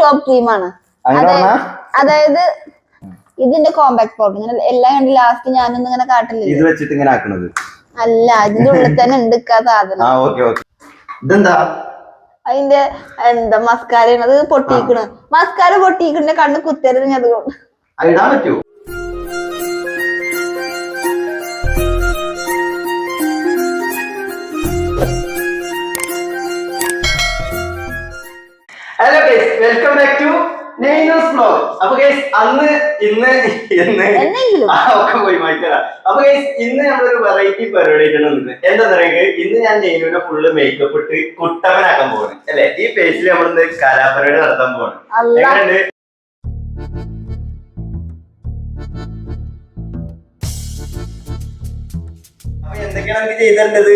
Stop ക്രീമാണ് അതായത് ഇതിന്റെ കോമ്പാക്ട് പൗഡർ ഇങ്ങനെ എല്ലാം കണ്ട് ലാസ്റ്റ് ഞാനൊന്നും ഇങ്ങനെ കാട്ടില്ല ഇത് വെച്ചിട്ട് ഇങ്ങനെ ആക്കണത്. അല്ല ഇതിന്റെ ഉള്ളിൽ തന്നെ ഉണ്ട് സാധനം. ഇതെന്താ? അതിന്റെ എന്താ മസ്കാര അത് പൊട്ടിക്കണ് മസ്കാര പൊട്ടിക്കണ കണ്ണ് കുത്തരുത് ഞാൻ അതുകൊണ്ട്. Hello guys welcome back to നെയ്നോസ് blog അപ്പൊ ഗൈസ് അന്ന് ഇന്ന് എന്ന് ഒക്കെ പോയി മാറ്റാ അപ്പൊ ഗൈസ് ഇന്ന് നമ്മളൊരു വെറൈറ്റി പരിപാടി ആയിട്ടാണ് നിന്ന് എന്താ പറയുക ഇന്ന് ഞാൻ നെയ്നുവിനെ ഫുള്ള് മേക്കപ്പ് ഇട്ട് കുട്ടവനാക്കാൻ പോവാണ്. അല്ലെ? ഈ ഫേസിൽ നമ്മൾ നമ്മളിന്ന് കലാപരിപാടി നടത്താൻ പോവാണ്. എങ്ങനെയുണ്ട്? അപ്പൊ എന്തൊക്കെയാണ് നമുക്ക് ചെയ്തേണ്ടത്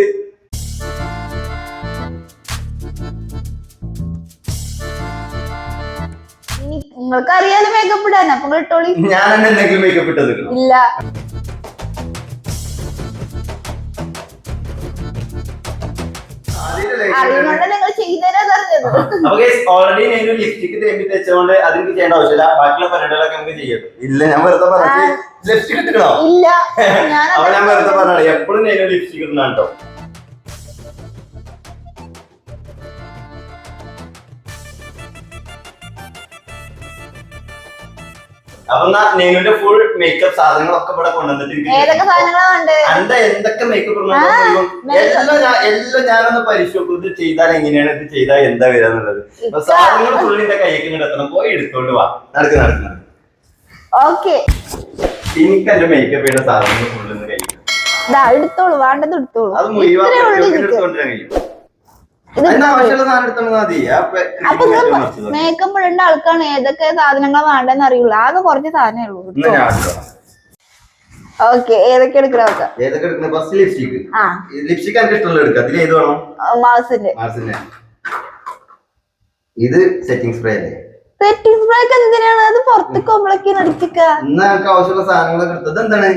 നിങ്ങൾക്ക് അറിയാതെ മേക്കപ്പ് ഇടാൻ. അപ്പൊ നിങ്ങൾ ഇട്ടോളി. ഞാൻ തന്നെ എന്തെങ്കിലും മേക്കപ്പ് ഇട്ട് നിൽക്കണം ഇല്ല. അറിയുന്നുണ്ട് നിങ്ങൾ ചെയ്തേരാ അറിഞ്ഞത് അപ്പൊ ഓൾറെഡി ഞാൻ ലിപ്സ്റ്റിക് തേമ്പി തെച്ചുകൊണ്ട് അതിന് ചെയ്യേണ്ട ആവശ്യമില്ല. ബാക്കിയുള്ള പരിപാടികളൊക്കെ നമുക്ക് ചെയ്യാം. ഇല്ല ഞാൻ വെറുതെ പറഞ്ഞു ലിപ്സ്റ്റിക് ഇട്ടിക്കണോ ഇല്ല. ഞാൻ അപ്പൊ ഞാൻ വെറുതെ പറഞ്ഞാണ് എപ്പോഴും ഞാൻ ലിപ്സ്റ്റിക് ഇടുന്ന കേട്ടോ അപ്പൊ നെയ്മിന്റെ ഫുൾ മേക്കപ്പ് സാധനങ്ങളൊക്കെ ഇവിടെ കൊണ്ടുവന്നിട്ട് എന്തൊക്കെ മേക്കപ്പ് എല്ലാം ഞാൻ എല്ലാം ഞാനൊന്ന് പരിശോധിക്കും ഇത് ചെയ്താൽ എങ്ങനെയാണ് ഇത് ചെയ്താൽ എന്താ അപ്പൊ സാധനങ്ങൾ ഫുള്ളിന്റെ കൈയ്ക്ക് ഇങ്ങോട്ട് എത്തണം. പോയി എടുത്തോണ്ട് വാ. നടക്ക് നടക്ക്. ഓക്കെ. എനിക്ക് എന്റെ മേക്കപ്പ് ചെയ്യുന്ന സാധനങ്ങൾ ഫുള്ളിന്ന് കൈ ഇതാ എടുത്തോളൂ വേണ്ടത് എടുത്തോളൂ. അത് മുഴുവൻ. എടുത്തോണ്ടിരാൻ കഴിയും. അപ്പൊ ഇടേണ്ട ആൾക്കാണ് ഏതൊക്കെ സാധനങ്ങൾ വേണ്ടെന്ന് അറിയുള്ളൂ. ആകെ കുറച്ച് സാധനമേ ഉള്ളൂ എന്നാ. ഓക്കെ ഏതൊക്കെ എടുക്കണം ഏതൊക്കെ എടുക്കണം? ഫസ്റ്റ് ലിപ്സ്റ്റിക് ലിപ്സ്റ്റിക് എനിക്ക് ഇഷ്ടമുള്ള എടുക്കുക അതിൽ ഏത് വേണം? മൗസിന്റെ മാർസിന്റെ ഇത് സെറ്റിംഗ് സ്പ്രേ അല്ലേ? സെറ്റിംഗ് സ്പ്രേ ഒക്കെ എന്തിനാണ്? അത് പുറത്ത് കൊമ്പളക്കി അടിച്ചിക്ക നമുക്ക് ആവശ്യമുള്ള സാധനങ്ങളൊക്കെ എടുത്തത് എന്താണ്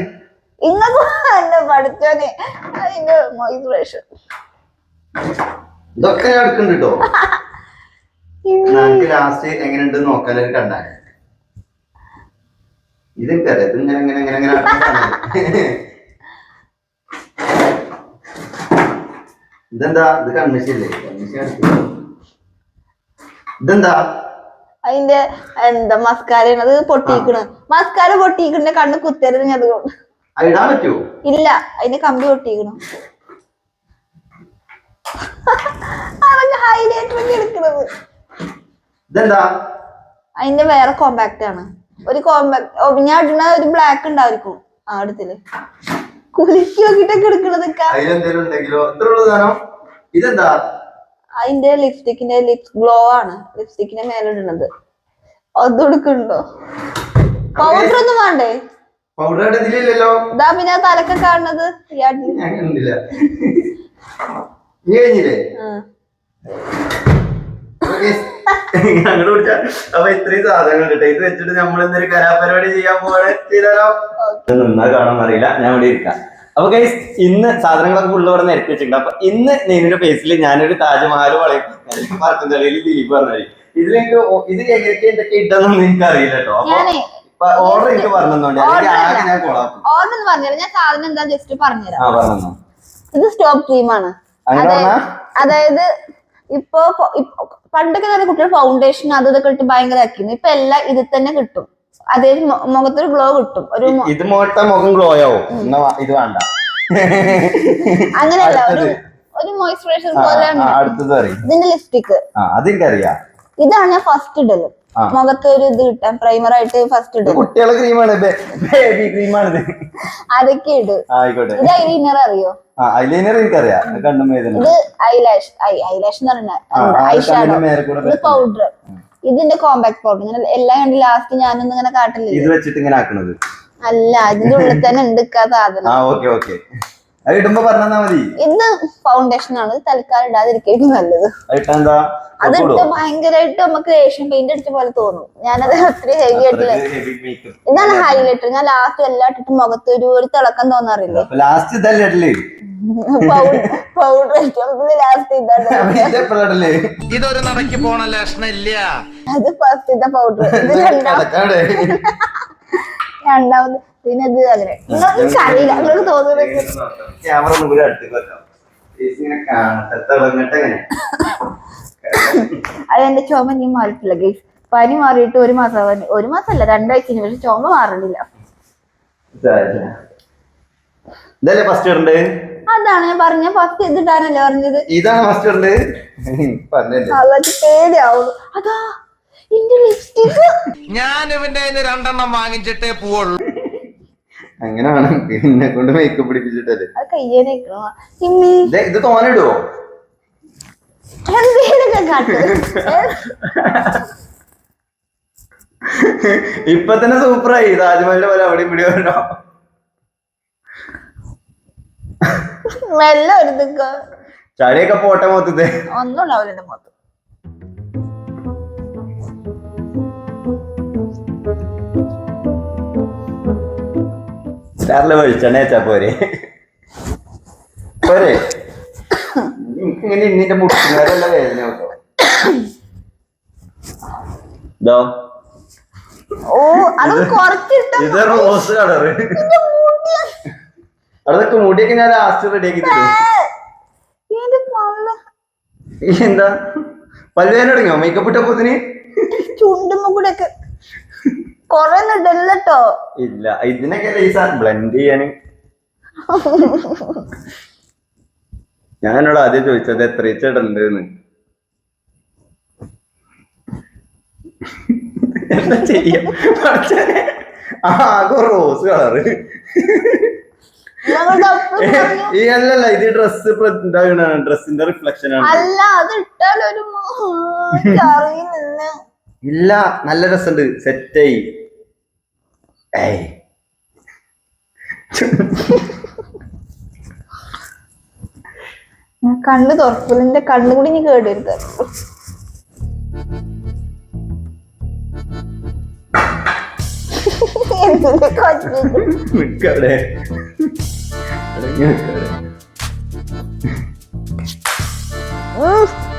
ഇങ്ങക്ക് എന്നെ പഠിച്ചോനെ. അതിന്റെ മോയിസ്ചറൈസർ ഇതൊക്കെ ഞാൻ എടുക്കുന്നുണ്ട് കേട്ടോ നമുക്ക് ലാസ്റ്റ് എങ്ങനെയുണ്ട് നോക്കാനൊരു കണ്ടാൽ ഇതെനിക്കറിയാം. ഇത് ഇങ്ങനെ ഇങ്ങനെ ഇങ്ങനെ ഇങ്ങനെ ഇതെന്താ? ഇത് കൺമിഷല്ലേ കൺമിഷൻ ഇതെന്താ? അതിന്റെ എന്താ മസ്കാരയാണ് അത് പൊട്ടിക്കണ്. മസ്കാര പൊട്ടിക്കണ. കണ്ണ് കുത്തരുത് ഞാൻ അതുകൊണ്ട് ഇടാൻ പറ്റുമോ ഇല്ല. അതിന്റെ കമ്പി പൊട്ടിക്കണു. ഹൈലൈറ്റർ ഒക്കെ ഇതെന്താ? അതിന്റെ വേറെ കോമ്പാക്ട് ആണ്. ഒരു കോമ്പാക്ട് ഞാൻ ഇടുന്ന ഒരു ബ്ലാക്ക് ഉണ്ടായിരിക്കും ആ അടുത്തിൽ. കുലുക്കി നോക്കിട്ടൊക്കെ എടുക്കണത് ഇതെന്താ? അതിന്റെ ലിപ്സ്റ്റിക്കിന്റെ ലിപ്സ് ഗ്ലോ ആണ്. ലിപ്സ്റ്റിക്കിന്റെ മേലെ ഇടുന്നത്. അത് കൊടുക്കണ്ടോ പൗഡർ ഒന്നും വേണ്ടേ? പൗഡർ ഇതിലില്ലല്ലോ. ഇതാ പിന്നെ തലക്കെ കാണുന്നത്. കഴിഞ്ഞില്ലേ? അങ്ങോട്ട് വിളിച്ച അപ്പൊ ഇത്രയും സാധനങ്ങൾ കിട്ടും. ഇത് വെച്ചിട്ട് നമ്മൾ എന്തൊരു കലാപരിപാടി ചെയ്യാൻ പോവാണ്? ചെയ്താലോ? നിന്നാ കാണാൻ അറിയില്ല. ഞാൻ ഇവിടെ ഇരിക്കാം. അപ്പൊ ഗൈസ് ഇന്ന് സാധനങ്ങളൊക്കെ ഫുള്ള് ഇവിടെ നിരത്തി വെച്ചിട്ടുണ്ട്. അപ്പൊ ഇന്ന് നെയ്മിന്റെ ഫേസിൽ ഞാനൊരു താജ്മഹൽ വളയും പറക്കും തലയിൽ ദിലീപ് പറഞ്ഞു ഇതിലേക്ക് എനിക്ക് ഇത് എങ്ങനെയൊക്കെ എന്തൊക്കെ ഇട്ടെന്നൊന്നും എനിക്ക് അറിയില്ല കേട്ടോ. അപ്പൊ ഓർഡർ എനിക്ക് പറഞ്ഞോണ്ട് ആകെ ഞാൻ കൊളാക്കും ഓർഡർ എന്ന് പറഞ്ഞുതരാം ഞാൻ സാധനം എന്താ ജസ്റ്റ് പറഞ്ഞുതരാം. ഇത് സ്റ്റോപ്പ് ക്രീമാണ് അതായത് ഇപ്പൊ പണ്ടൊക്കെ തന്നെ കുട്ടികൾ ഫൗണ്ടേഷൻ അത് ഇതൊക്കെ ഇട്ട് ഭയങ്കര ആക്കിയിരുന്നു ഇപ്പൊ എല്ലാം ഇതിൽ തന്നെ കിട്ടും. അതേ മുഖത്തൊരു ഗ്ലോ കിട്ടും. ഒരു ഇത് മുഖം ഗ്ലോ ആവും. ഇത് വേണ്ട. അങ്ങനെയല്ല ഒരു. ഒരു മോയിസ്ചറൈസർ പോലെ ഇതിന്റെ ലിപ്സ്റ്റിക് ഇതാണ് ഞാൻ ഫസ്റ്റ് ഇടൽ. മുഖത്ത് ഒരു ഇത് കിട്ടാൻ പ്രൈമർ ആയിട്ട് ഫസ്റ്റ് ഇടൽ കുട്ടികളെ ക്രീമാണ് ബേബി ക്രീമാണ് അതൊക്കെ ഇട്. ഇത് ഐലൈനർ അറിയോ? ഐലൈനർ എനിക്കറിയാം. കണ്ണും ഇത് ഐലാഷ് ഐലാഷ് എന്ന് പറഞ്ഞ ഐഷാഡോ ഐ ഇത് പൗഡർ ഇതിന്റെ കോമ്പാക്ട് പൗഡർ ഇങ്ങനെ എല്ലാം കണ്ട് ലാസ്റ്റ് ഞാനൊന്നും ഇങ്ങനെ കാട്ടില്ല ഇത് വെച്ചിട്ട് ഇങ്ങനെ ആക്കണത്. അല്ല അതിന്റെ ഉള്ളിൽ തന്നെ ഉണ്ട് സാധനം. ഇടുമ്പോ പറഞ്ഞാ മതി. ഇത് ഫൗണ്ടേഷൻ ആണ്. തൽക്കാലം ഇടാതിരിക്കും നല്ലത്. അത് ഇട്ടാ എന്താ അതിട്ട് ഭയങ്കരമായിട്ട് നമുക്ക് ഏഷ്യൻ പെയിന്റ് അടിച്ച പോലെ തോന്നും. ഞാനത് ഒത്തിരി ഹെവി ആയിട്ടില്ല. ഇതാണ് ഹൈലൈറ്റർ ഞാൻ ലാസ്റ്റ് എല്ലാം ഇട്ടിട്ട് മുഖത്ത് ഒരു ഒരു തിളക്കം തോന്നാറില്ലേ? ലാസ്റ്റ് ഇതല്ലേ പൗഡർ ലാസ്റ്റ് ഇതാണ്. ഇതൊരു നടക്ക് പോണ ലക്ഷണില്ല. അത് ഫസ്റ്റ് ഇത പൗഡർ ഇത് രണ്ടാമത് രണ്ടാമത് പിന്നെ ഇത് അങ്ങനെ. നിങ്ങൾക്ക് അറിയില്ല നിങ്ങൾക്ക് തോന്നുന്നത് ക്യാമറ ഒന്നും കൂടി അടുത്തേക്ക് വെക്കാം. അത് എന്റെ ചുമ ഇനി മാറിയിട്ടില്ല ഗൈസ്. പനി മാറിയിട്ട് ഒരു മാസം ഒരു മാസമല്ല രണ്ടാഴ്ച പക്ഷെ ചോമ മാറണില്ല. ഇതല്ലേ ഫസ്റ്റ് ഇടണ്ടേ അതാണ് ഞാൻ പറഞ്ഞ ഫസ്റ്റ് ഇതിട്ടാണല്ലോ പറഞ്ഞത്. ഇതാണ് ഫസ്റ്റ് അത് പേടിയാവുന്നു. അതാ എന്റെ ലിപ്സ്റ്റിക് ഞാൻ ഇവന്റെ രണ്ടെണ്ണം വാങ്ങിച്ചിട്ടേ പോവുള്ളൂ. അങ്ങനെ വേണം എന്നെ കൊണ്ട് മേക്കപ്പ് പിടിപ്പിച്ചിട്ടല്ലേ ഇത് തോന്നിടുവോ ഇപ്പൊ തന്നെ സൂപ്പറായി. താജ്മഹലിന്റെ പോലെ അവിടെ ഇവിടെ വരണോ ചളിയൊക്കെ പോട്ടെ മൊത്തത്തെ ഒന്നും ഉണ്ടാവില്ല എന്റെ സ്റ്റാറിലെ വെളിച്ചെണ്ണ വെച്ചാ പോരെ. പോരെ. ഇങ്ങനെ ഇന്നിന്റെ മുട്ടുകാരല്ല വേദന കേട്ടോ ഇതോ ഓ അത് കുറച്ചിട്ട ഇത് റോസ് കളറ്. അതൊക്കെ മുടിയൊക്കെ ഞാൻ ലാസ്റ്റ് റെഡിയാക്കി തരും. എന്താ? പല്ലുവേന തുടങ്ങിയോ? മേക്കപ്പ് ഇട്ടപ്പോ ചുണ്ടുമ്പോ കൂടെ ഒക്കെ കൊറേ ഇടല്ലോ ഇല്ല ഇതിനൊക്കെ ലൈസ ബ്ലെൻഡ് ചെയ്യാന്. ഞാൻ എന്നോട് ആദ്യം ചോദിച്ചത് എത്ര ഇടണ്ട് എന്ന്. എന്താ ചെയ്യാ? ആകെ റോസ് കളറ് ഈ അല്ലല്ല ഇത് ഡ്രസ് ഡ്രസ്സിന്റെ റിഫ്ലക്ഷൻ ആണ്. അല്ല അത് ഇട്ടാലൊരു അറിയുന്നില്ല ഇല്ല നല്ല രസമുണ്ട് സെറ്റായി. ഏയ്. കണ്ണ് തുറക്കുന്നതിന്റെ കണ്ണു കൂടി നീ കേടരുത്.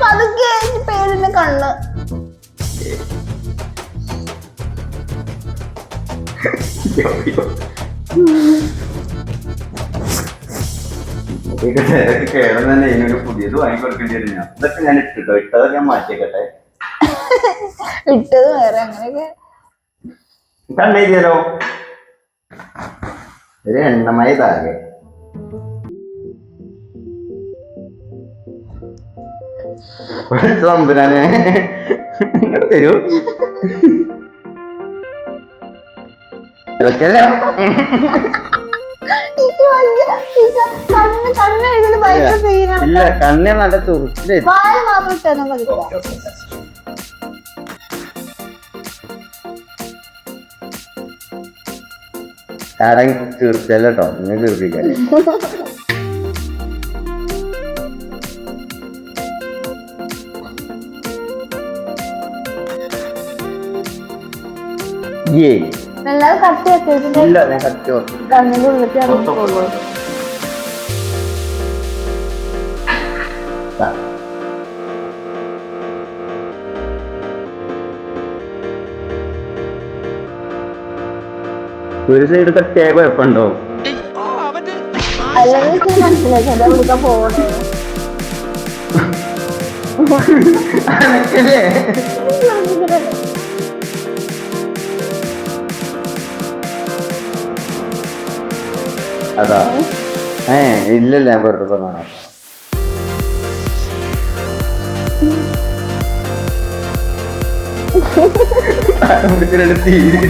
പതുക്കെ പേരിന്റെ നിക്കവിടെ അടങ്ങി നിക്കവിടെ. പതുക്കെ എനിക്ക് പേടിന്റെ കണ്ണ് ഇതൊക്കെ തിരക്ക് തന്നെ ഇതിനൊരു പുതിയത് വാങ്ങിക്കൊടുക്കേണ്ടി ഞാൻ ഇതൊക്കെ ഞാൻ ഇട്ടിട്ടോ ഇട്ടതൊക്കെ ഞാൻ മാറ്റിയേക്കട്ടെ ഇട്ടത് വേറെ അങ്ങനെയൊക്കെ. കണ്ടെയ്തിയാലോ? ഒരു എണ്ണമായി താകെ തമ്പുരാനെ തരൂ. പെയിനാണ് ഇല്ല കണ്ണേ നല്ല തുറച്ചിൽ വായ മാത്രം ഇട്ടാൽ പതിക്കാം ആരും തീർച്ചയല്ല കേട്ടോ നിങ്ങൾ തീർപ്പിക്കാൻ ഏ എല്ലാവരും കത്തി വെച്ചിട്ട് ഇല്ല ഞാൻ കത്തി കണ്ണിന്റെ ഉള്ളിലേക്ക് ഇറങ്ങിക്കോളൂ ഒരു സൈഡ് കട്ടിയായ കുഴപ്പമുണ്ടോ? അല്ലെങ്കിൽ മനസ്സിലാക്കി വിളിക്കാൻ പോകണേ അനക്കല്ലേ? അതാ. ഏ ഇല്ലല്ല ഞാൻ വെറുതെ പറഞ്ഞാ തീരെ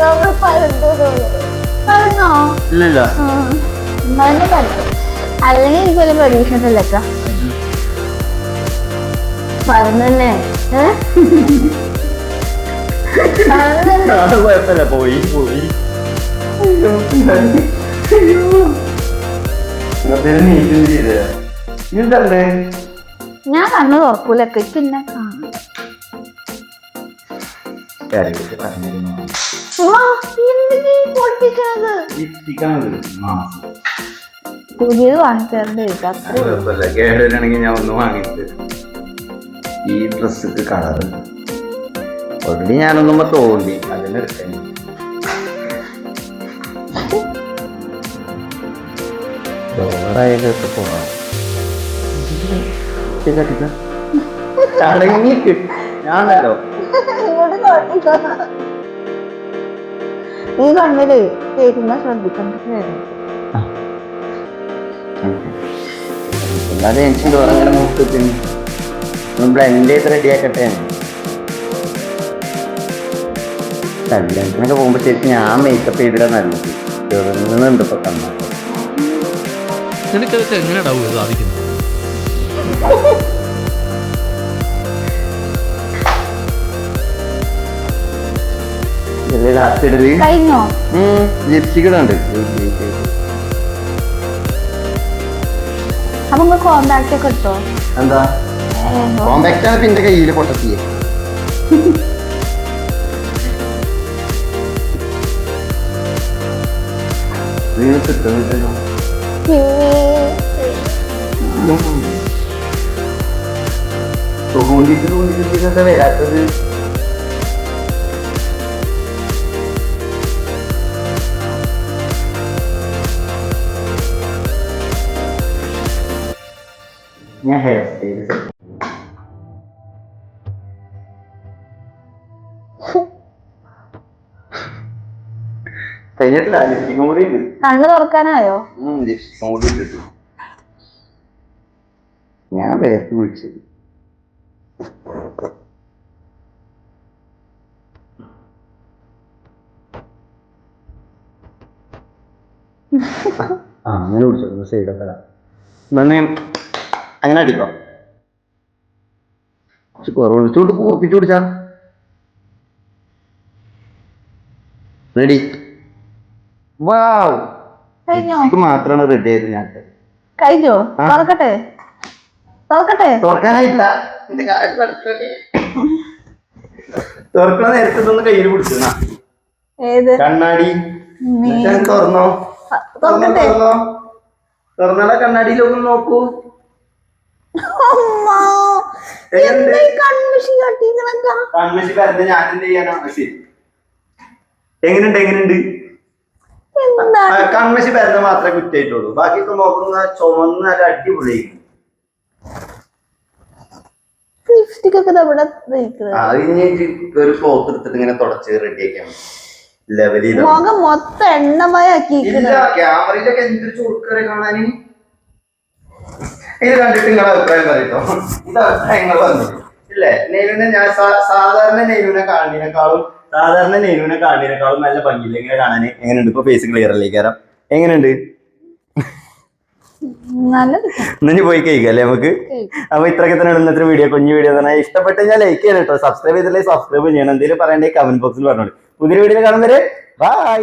നമ്മൾ പരന്നു തോന്നുന്നു ഇല്ലല്ല. അല്ലെങ്കിൽ എനിക്കൊരു പരീക്ഷ ഇല്ലക്ക പറഞ്ഞല്ലേ? കുഴപ്പമില്ല പോയി പോയി. ഞാൻ കണ്ണു തുറക്കൂലൊക്കെ പിന്നെ പുതിയത് വാങ്ങിത്തരേണ്ടി വരും അത്രേ ഉള്ളൂ. കുഴപ്പമില്ല. കേടുവരാണെങ്കിൽ ഞാൻ ഒന്ന് ഈ ഡ്രസ്സ് കളറ് ഓൾറെഡി ഞാനൊന്നുമ്പോ തോന്നി. അതിനെടുക്കാൻ ചോറായാലൊക്കെ പോവാം ഞാനല്ലോ. ഈ കണ്ണിൽ കേൾക്കുമ്പോ ശ്രദ്ധിക്കണ്ട അല്ലാതെ എനിക്ക് ചോറങ്ങനെ നോക്കി ബ്ലെൻഡ് ചെയ്ത് റെഡി ആക്കട്ടെ കല്യാണത്തിനൊക്കെ പോകുമ്പോ ശരിക്കും ഞാൻ മേക്കപ്പ് ചെയ്തിടാൻ നല്ലത് ചെറുന്നുണ്ട് ഇപ്പൊ കണ്ണ നിനക്കതൊക്കെ എങ്ങനെയാ സാധിക്കുന്നത്? ലാസ്റ്റ് ഇടൽ? കഴിഞ്ഞോ? ലിപ്സ്റ്റിക് ഇടുന്നുണ്ട് അപ്പൊ നിങ്ങൾ കോണ്ടാക്ട് ഒക്കെ ഇട്ടോ എന്താ? കോമ്പാക്ട് ആണ് പിന്നെ കയ്യിൽ പൊട്ടത്തിയെ. não Tô com um litro, um litro de tanta melhor, tá vendo? Minha resta, കഴിഞ്ഞിട്ടില്ല ലിപ്സ്റ്റിക്കും കൂടി ഉണ്ട്. കണ്ണ് തുറക്കാനായോ? ലിപ്സ്റ്റിക്കും കൂടി ഇട്ടിട്ടു. ഞാൻ വേർത്ത് വിളിച്ചത്. ആ അങ്ങനെ കുടിച്ചോ സൈഡൊക്കെ അങ്ങനെ അടിക്കോ? കുറവ് ചൂട് പൂപ്പിച്ച് കുടിച്ചാ റെഡി കഴിഞ്ഞോ? മാത്രമാണ് റെഡി ആയത് ഞാൻ. കഴിഞ്ഞോ? തുറക്കട്ടെ? തുറക്കട്ടെ? തുറക്കാനായില്ല തുറക്കണ നേരത്തെ ഇതൊന്ന് കയ്യിൽ പിടിച്ചു ഏത്? കണ്ണാടി. തുറന്നോ? തുറക്കട്ടെ? തുറന്നോ? തുറന്നാടെ കണ്ണാടിയിലൊന്ന് നോക്കൂ. കൺമിഷി ഞാൻ ചെയ്യാനാ? ശരി എങ്ങനെയുണ്ട് എങ്ങനെയുണ്ട്? കൺമശി വരുന്ന മാത്രമേ കുറ്റായിട്ടുള്ളൂ ബാക്കിയൊക്കെ നോക്കുന്ന ചുമന്ന് നല്ല അടിപൊളി. ഒരു ക്ലോത്ത് എടുത്തിട്ട് ഇങ്ങനെ തുടച്ച് റെഡിയാക്കിയാൽ ലെവൽ ചെയ്ത മുഖം മൊത്തം എണ്ണമയാക്കി ഇല്ല ക്യാമറയിലൊക്കെ എന്തൊരു ചുരുക്കറി കാണാന് ഇത് കണ്ടിട്ട് നിങ്ങളുടെ അഭിപ്രായം പറയട്ടോ ഇത് അഭിപ്രായങ്ങൾ വന്നു. ഇല്ലേ? നെയ്നുവിനെ ഞാൻ സാധാരണ നെയ്നുവിനെ കാണുന്നതിനേക്കാളും സാധാരണ നെയ്നുവിനെ കാണുന്നതിനേക്കാളും നല്ല ഭംഗിയില്ല? എങ്ങനെ കാണാൻ എങ്ങനെയുണ്ട്? ഇപ്പൊ ഫേസ് ക്ലിയർ അല്ലേ? കയറാം എങ്ങനെയുണ്ട്? ഇന്ന് ഇനി പോയി കഴിക്കാം അല്ലേ നമുക്ക്? അപ്പൊ ഇത്രയൊക്കെ തന്നെ ഇന്നത്തെ വീഡിയോ കുഞ്ഞു വീഡിയോ തന്നെ ഇഷ്ടപ്പെട്ട് ഞാൻ ലൈക്ക് ചെയ്യണം കേട്ടോ. സബ്സ്ക്രൈബ് ചെയ്തില്ലേ സബ്സ്ക്രൈബ് ചെയ്യണം. എന്തെങ്കിലും പറയണ്ടേ കമന്റ് ബോക്സിൽ പറഞ്ഞോളൂ. പുതിയ വീഡിയോ കാണുന്നവരെ ബൈ